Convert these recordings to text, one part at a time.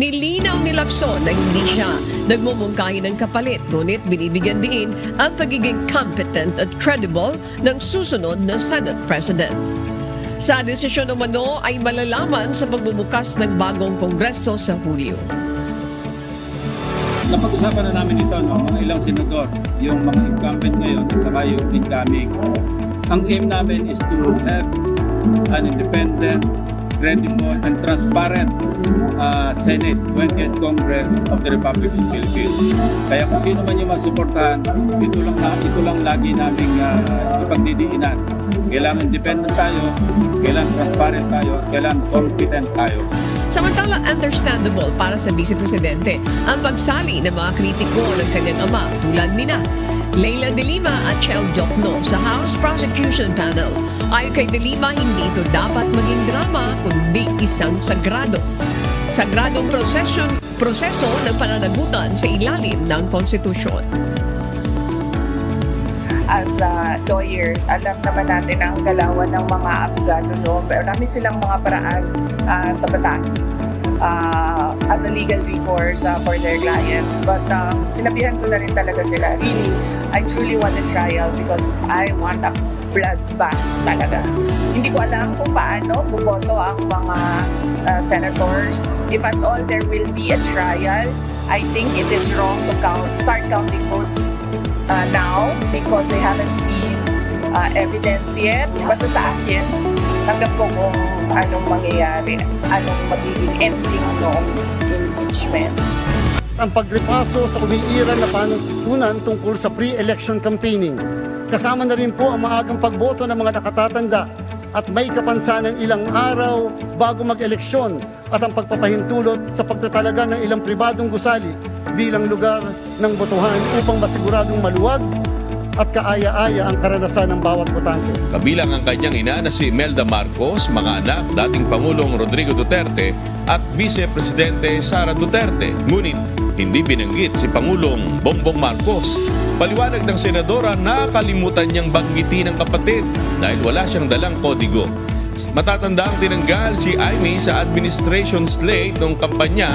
Nilinaw ni Lacson na hindi siya nagmumungkahi ng kapalit ngunit binibigyan din ang pagiging competent at credible ng susunod na Senate President. Sa desisyon umano ay malalaman sa pagbubukas ng bagong kongreso sa Hulyo. Napag-usapan na namin ito, no, mga ilang senador, yung mga incumbent ngayon at saka yung incoming. Ang aim namin is to have an independent, credible, and transparent uh, Senate, 20th Congress of the Republic of Philippines. Kaya kung sino man yung masuportahan, ito lang, na, ito lang lagi naming uh, ipagdidiinan. Kailangan independent tayo, kailangan transparent tayo, kailangan competent tayo. Samantala, understandable para sa Vice Presidente ang pagsali ng mga kritiko ng kanyang ama tulad nina Leila De Lima at Chel Jokno sa House Prosecution Panel. Ayon kay De Lima, hindi ito dapat maging drama isang sagrado. Sagradong proseso, proseso ng pananagutan sa ilalim ng konstitusyon. as uh, lawyers, alam naman natin ang galawan ng mga abogado, no? Pero marami silang mga paraan uh, sa batas uh, as a legal recourse uh, for their clients. But um, sinabihan ko na rin talaga sila, really, I truly want a trial because I want a bloodbath talaga. Hindi ko alam kung paano buboto ang mga uh, senators. If at all there will be a trial, I think it is wrong to count, start counting votes uh, now because they haven't seen uh, evidence yet. Basta sa akin, tanggap ko kung anong mangyayari, anong magiging ending ng impeachment. ang pagripaso sa umiiral na panuntunan tungkol sa pre-election campaigning. Kasama na rin po ang maagang pagboto ng mga nakatatanda at may kapansanan ilang araw bago mag-eleksyon at ang pagpapahintulot sa pagtatalaga ng ilang pribadong gusali bilang lugar ng botohan upang masiguradong maluwag at kaaya-aya ang karanasan ng bawat botante. Kabilang ang kanyang ina na si Melda Marcos, mga anak, dating Pangulong Rodrigo Duterte at Vice Presidente Sara Duterte. Ngunit hindi binanggit si Pangulong Bongbong Marcos. Paliwanag ng senadora nakalimutan niyang banggitin ang kapatid dahil wala siyang dalang kodigo. Matatanda ang tinanggal si Aimee sa administration slate ng kampanya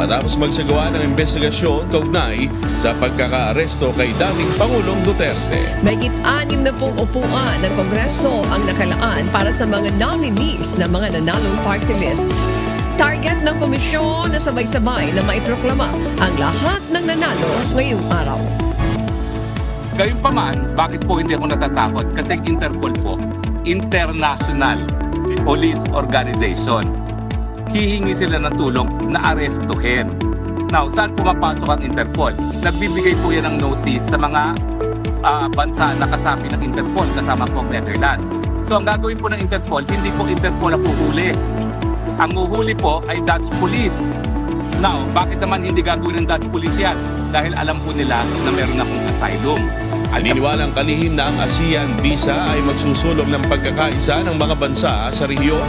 matapos magsagawa ng investigasyon kaugnay sa pagkakaaresto kay dating Pangulong Duterte. Mahigit anim na pong upuan ng Kongreso ang nakalaan para sa mga nominees ng mga nanalong party lists. Target ng komisyon na sabay-sabay na maiproklama ang lahat ng nanalo ngayong araw. Gayunpaman, bakit po hindi ako natatakot? Kasi Interpol po, international police organization. Hihingi sila ng tulong na arestuhin. Now, saan pumapasok ang Interpol? Nagbibigay po yan ng notice sa mga ah, bansa na kasapi ng Interpol, kasama po ang Netherlands. So, ang gagawin po ng Interpol, hindi po Interpol ang puhuli. Ang uhuli po ay Dutch Police. Now, bakit naman hindi gagawin ng Dutch Police yan? Dahil alam po nila na meron akong asylum. At Naniniwala ang kalihim na ang ASEAN visa ay magsusulong ng pagkakaisa ng mga bansa sa rehiyon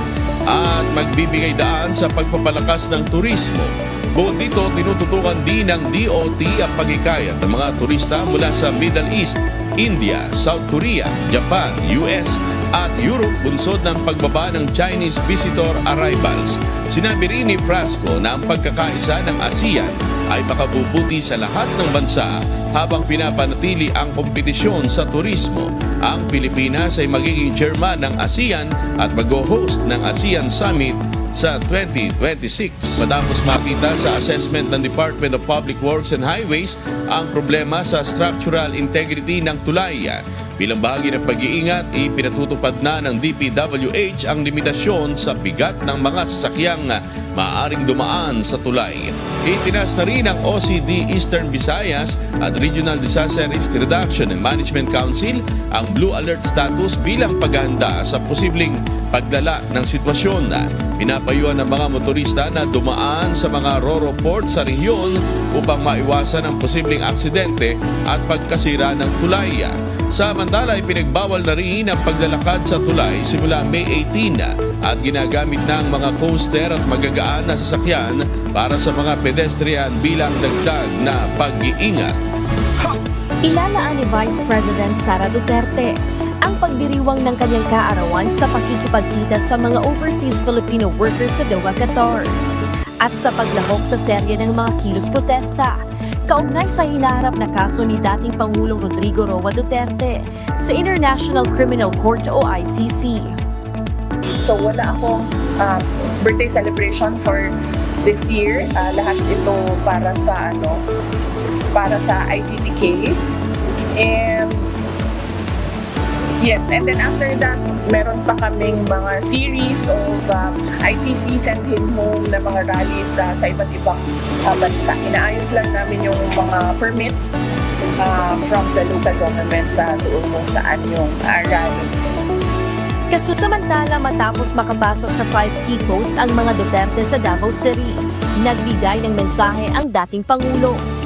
at magbibigay daan sa pagpapalakas ng turismo. Bukod dito, tinututukan din ng DOT ang pagkikayat ng mga turista mula sa Middle East, India, South Korea, Japan, US at Europe bunsod ng pagbaba ng Chinese visitor arrivals. Sinabi rin ni Frasco na ang pagkakaisa ng ASEAN ay makabubuti sa lahat ng bansa habang pinapanatili ang kompetisyon sa turismo. Ang Pilipinas ay magiging chairman ng ASEAN at mag-host ng ASEAN Summit sa 2026. Matapos makita sa assessment ng Department of Public Works and Highways ang problema sa structural integrity ng tulay. Bilang bahagi ng pag-iingat, ipinatutupad na ng DPWH ang limitasyon sa bigat ng mga sasakyang maaaring dumaan sa tulay. Itinas na rin ng OCD Eastern Visayas at Regional Disaster Risk Reduction and Management Council ang Blue Alert status bilang paghahanda sa posibleng pagdala ng sitwasyon. Pinapayuhan ng mga motorista na dumaan sa mga Roro Port sa rehiyon upang maiwasan ang posibleng aksidente at pagkasira ng tulay. Samantala, ipinagbawal na rin ang paglalakad sa tulay simula May 18 at ginagamit na ang mga coaster at magagaan na sasakyan para sa mga pedestrian bilang dagdag na pag-iingat. Ilalaan ni Vice President Sara Duterte ang pagdiriwang ng kanyang kaarawan sa pakikipagkita sa mga overseas Filipino workers sa Doha, Qatar. at sa paglahok sa serye ng mga kilos protesta. Kaugnay sa hinaharap na kaso ni dating Pangulong Rodrigo Roa Duterte sa International Criminal Court o ICC. So wala akong uh, birthday celebration for this year. Uh, lahat ito para sa ano para sa ICC case. And yes, and then after that, meron pa kaming mga series of um, ICC send him home na mga rallies sa sa iba't ibang uh, bansa. Inaayos lang namin yung mga permits uh, from the local government sa doon kung saan yung uh, rallies. Kaso samantala matapos makapasok sa 5 key post ang mga Duterte sa Davao City, nagbigay ng mensahe ang dating Pangulo.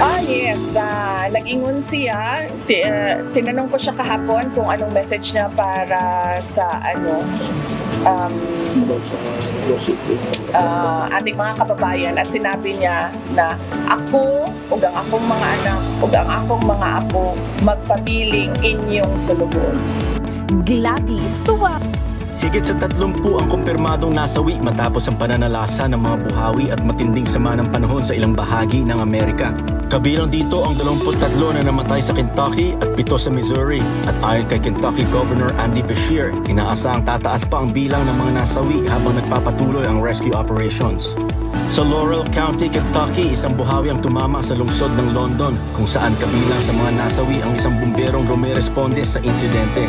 Ah, yes. Uh, nag-ingon siya. Ti- uh, tinanong ko siya kahapon kung anong message niya para sa ano um, uh, ating mga kababayan at sinabi niya na ako ug ang akong mga anak ug ang akong mga apo magpabiling inyong sulugon. Gladys Tuwa. Higit sa 30 ang kumpirmadong nasawi matapos ang pananalasa ng mga buhawi at matinding sama ng panahon sa ilang bahagi ng Amerika. Kabilang dito ang 23 na namatay sa Kentucky at 7 sa Missouri. At ayon kay Kentucky Governor Andy Beshear, inaasahang tataas pa ang bilang ng mga nasawi habang nagpapatuloy ang rescue operations. Sa Laurel County, Kentucky, isang buhawi ang tumama sa lungsod ng London kung saan kabilang sa mga nasawi ang isang bumberong rumeresponde sa insidente.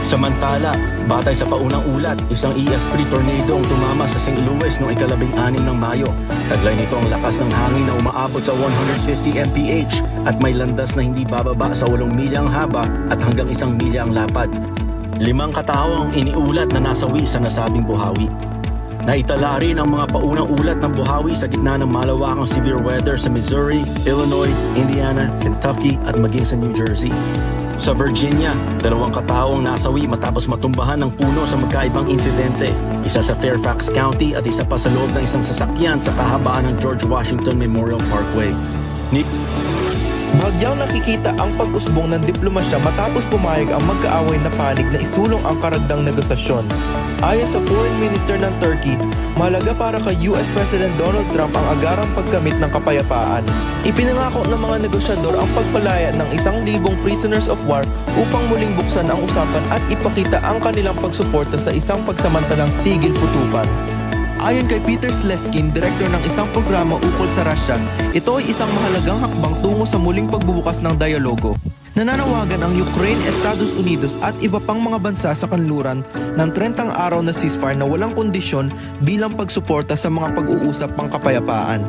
Samantala, batay sa paunang ulat, isang EF3 tornado ang tumama sa St. Louis noong ikalabing anim ng Mayo. Taglay nito ang lakas ng hangin na umaabot sa 150 mph at may landas na hindi bababa sa 8 milya ang haba at hanggang isang milya ang lapad. Limang katao ang iniulat na nasawi sa nasabing buhawi. Naitala rin ang mga paunang ulat ng buhawi sa gitna ng malawakang severe weather sa Missouri, Illinois, Indiana, Kentucky at maging sa New Jersey. Sa Virginia, dalawang katao ang nasawi matapos matumbahan ng puno sa magkaibang insidente. Isa sa Fairfax County at isa pa sa loob ng isang sasakyan sa kahabaan ng George Washington Memorial Parkway. Nick Bahagyang nakikita ang pag-usbong ng diplomasya matapos pumayag ang magkaaway na panig na isulong ang karagdang negosasyon. Ayon sa Foreign Minister ng Turkey, mahalaga para kay US President Donald Trump ang agarang pagkamit ng kapayapaan. Ipinangako ng mga negosyador ang pagpalaya ng isang libong prisoners of war upang muling buksan ang usapan at ipakita ang kanilang pagsuporta sa isang pagsamantalang tigil putukan. Ayon kay Peter Sleskin, direktor ng isang programa ukol sa Russia, ito ay isang mahalagang hakbang tungo sa muling pagbubukas ng dialogo. Nananawagan ang Ukraine, Estados Unidos at iba pang mga bansa sa kanluran ng 30 araw na ceasefire na walang kondisyon bilang pagsuporta sa mga pag-uusap pang kapayapaan.